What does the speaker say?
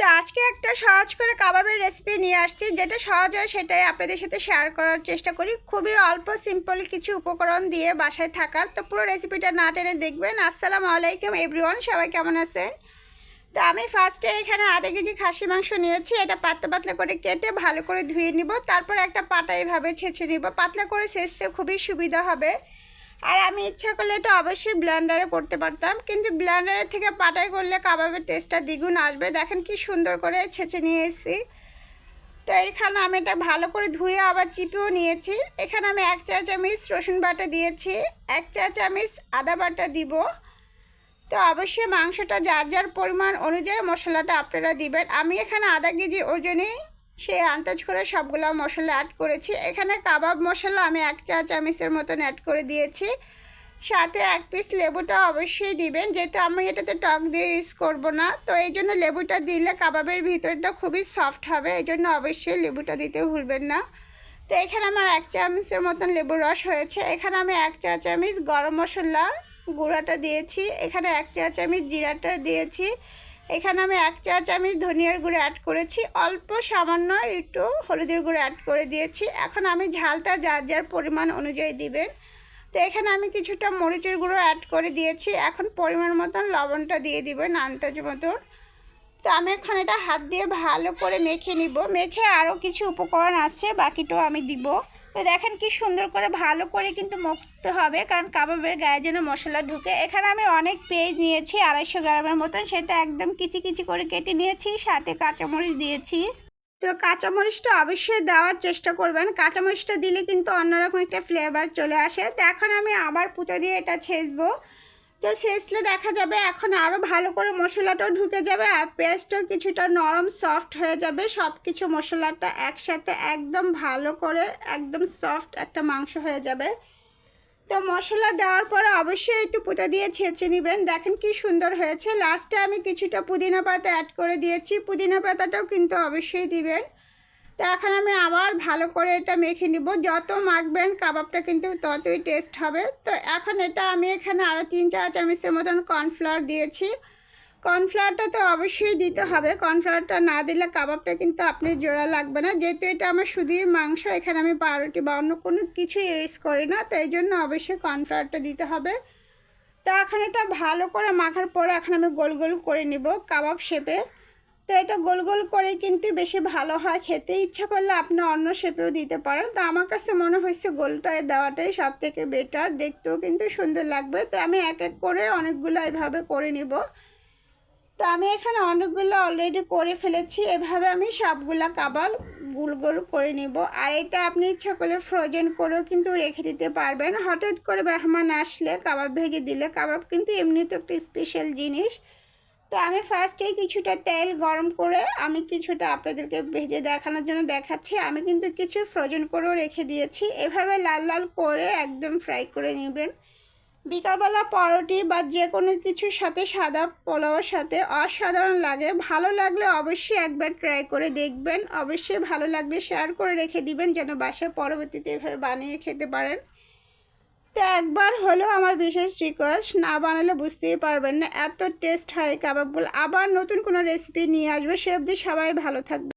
তো আজকে একটা সহজ করে কাবাবের রেসিপি নিয়ে আসছি, যেটা সহজ হয় সেটাই আপনাদের সাথে শেয়ার করার চেষ্টা করি। খুবই অল্প সিম্পল কিছু উপকরণ দিয়ে বাসায় থাকার। তো পুরো রেসিপিটা না টেনে দেখবেন। আসসালামু আলাইকুম এভরিওয়ান সবাই কেমন আছেন? তো আমি ফার্স্টে এখানে আধা কেজি খাসি মাংস নিয়েছি। এটা পাতলা পাতলা করে কেটে ভালো করে ধুয়ে নিব। তারপর একটা পাটা এভাবে ছেঁচে নিব। পাতলা করে ছেঁচতে খুবই সুবিধা হবে। আর আমি ইচ্ছা করলে এটা অবশ্যই ব্লেন্ডারে করতে পারতাম। কিন্তু ব্লেন্ডারের থেকে পাটাই করলে কাবাবের টেস্টটা দ্বিগুণ আসবে। দেখেন কি সুন্দর করে ছেঁচে নিয়ে এসেছি তো এখানে আমি এটা ভালো করে ধুয়ে আবার চিপেও নিয়েছি। এখানে আমি এক চা চামচ রসুন বাটা দিয়েছি। এক চা চামচ আদা বাটা দিব। তো অবশ্যই মাংসটা যার যার পরিমাণ অনুযায়ী মশলাটা আপনারা দিবেন। আমি এখানে আধা কেজি ওজনেই সে আন্দাজ করে সবগুলো মশলা অ্যাড করেছি। এখানে কাবাব মশলা আমি এক চা চামচের মতন অ্যাড করে দিয়েছি। সাথে এক পিস লেবুটা অবশ্যই দিবেন, যেহেতু আমি এটাতে টক দিয়ে ইউজ করব না। তো এই জন্য লেবুটা দিলে কাবাবের ভিতরটা খুবই সফট হবে, এই জন্য অবশ্যই লেবুটা দিতে ভুলবেন না। তো এখানে আমার এক চামচের মতন লেবুর রস হয়েছে। এখানে আমি এক চা চামচ গরম মশলা গুঁড়াটা দিয়েছি। এখানে এক চা চামচ জিরাটা দিয়েছি। এখানে আমি এক চা চামচ ধনিয়ার গুঁড়ো অ্যাড করেছি। অল্প সামান্য একটু হলুদের গুঁড়ো অ্যাড করে দিয়েছি। এখন আমি ঝালটা যার যার পরিমাণ অনুযায়ী দিবেন। তো এখানে আমি কিছুটা মরিচের গুঁড়ো অ্যাড করে দিয়েছি। এখন পরিমাণ মতন লবণটা দিয়ে দিবেন আন্দাজ মতন। তো আমি এখন এটা হাত দিয়ে ভালো করে মেখে নিব। মেখে আরও কিছু উপকরণ আছে, বাকিটাও আমি দিব। তো দেখেন কি সুন্দর করে ভালো করে কিন্তু মুখতে হবে, কারণ কাবাবের গায়ে যেন মশলা ঢুকে। এখানে আমি অনেক পেঁয়াজ নিয়েছি, আড়াইশো গ্রামের মতন, সেটা একদম কিচি কিচি করে কেটে নিয়েছি, সাথে কাঁচামরিচ দিয়েছি। তো কাঁচামরিচটা অবশ্যই দেওয়ার চেষ্টা করবেন, কাঁচামরিচটা দিলে কিন্তু অন্যরকম একটা ফ্লেভার চলে আসে। তো এখন আমি আবার পুঁতো দিয়ে এটা ছেঁচবো। তো ছেঁচলে দেখা যাবে এখন আরও ভালো করে মশলাটাও ঢুকে যাবে আর পেঁয়াজটাও কিছুটা নরম সফট হয়ে যাবে। সব কিছু মশলাটা একসাথে একদম ভালো করে একদম সফট একটা মাংস হয়ে যাবে। তো মশলা দেওয়ার পরে অবশ্যই একটু পুঁতো দিয়ে ছেঁচে নেবেন। দেখেন কি সুন্দর হয়েছে। লাস্টে আমি কিছুটা পুদিনা পাতা অ্যাড করে দিয়েছি। পুদিনা পাতাটাও কিন্তু অবশ্যই দিবেন। তো এখন আমি আবার ভালো করে এটা মেখে নিব। যত মাখবেন কাবাবটা কিন্তু ততই টেস্ট হবে। তো এখন এটা আমি এখানে আরও তিন চার চামচের মতন কর্নফ্লাওয়ার দিয়েছি। কর্নফ্লাওয়ারটা তো অবশ্যই দিতে হবে। কর্নফ্লাওয়ারটা না দিলে কাবাবটা কিন্তু আপনি জোড়া লাগবে না। যেহেতু এটা আমার শুধুই মাংস, এখানে আমি পাউরুটি বা অন্য কোনো কিছু ইউজ করি না। তো এই জন্য অবশ্যই কর্নফ্লাওয়ারটা দিতে হবে। তো এখন এটা ভালো করে মাখার পরে এখন আমি গোল গোল করে নিব কাবাব শেপে তো এটা গোল গোল করেই কিন্তু বেশি ভালো হয়। খেতে ইচ্ছা করলে আপনি অন্য শেপেও দিতে পারেন। তো আমার কাছে মনে হয়েছে গোলটায় দেওয়াটাই সব থেকে বেটার দেখতেও কিন্তু সুন্দর লাগবে। তো আমি এক এক করে অনেকগুলো এভাবে করে নিব। তো আমি এখানে অনেকগুলো অলরেডি করে ফেলেছি। এভাবে আমি সবগুলা কাবাব গোল গোল করে নিব। আর এটা আপনি ইচ্ছা করলে ফ্রোজেন করেও কিন্তু রেখে দিতে পারবেন। হঠাৎ করে মেহমান আসলে কাবাব ভেজে দিলে কাবাব কিন্তু এমনিতে একটা স্পেশাল জিনিস। তো আমি ফার্স্টেই কিছুটা তেল গরম করে আমি কিছুটা আপনাদেরকে ভেজে দেখানোর জন্য দেখাচ্ছি। আমি কিন্তু কিছু ফ্রোজেন করেও রেখে দিয়েছি। এভাবে লাল লাল করে একদম ফ্রাই করে নেবেন। বিকালবেলা পরোটি বা যে কোনো কিছুর সাথে সাদা পোলাওয়ের সাথে অসাধারণ লাগে। ভালো লাগলে অবশ্যই একবার ট্রাই করে দেখবেন। অবশ্যই ভালো লাগলে শেয়ার করে রেখে দিবেন যেন বাসায় পরবর্তীতে এভাবে বানিয়ে খেতে পারেন। তো একবার হলেও আমার বিশেষ রিকোয়েস্ট না বানালে বুঝতেই পারবেন না। এত টেস্ট হয় কাবাবগুলো আবার নতুন কোনো রেসিপি নিয়ে আসবে, সে অবধি সবাই ভালো থাকবে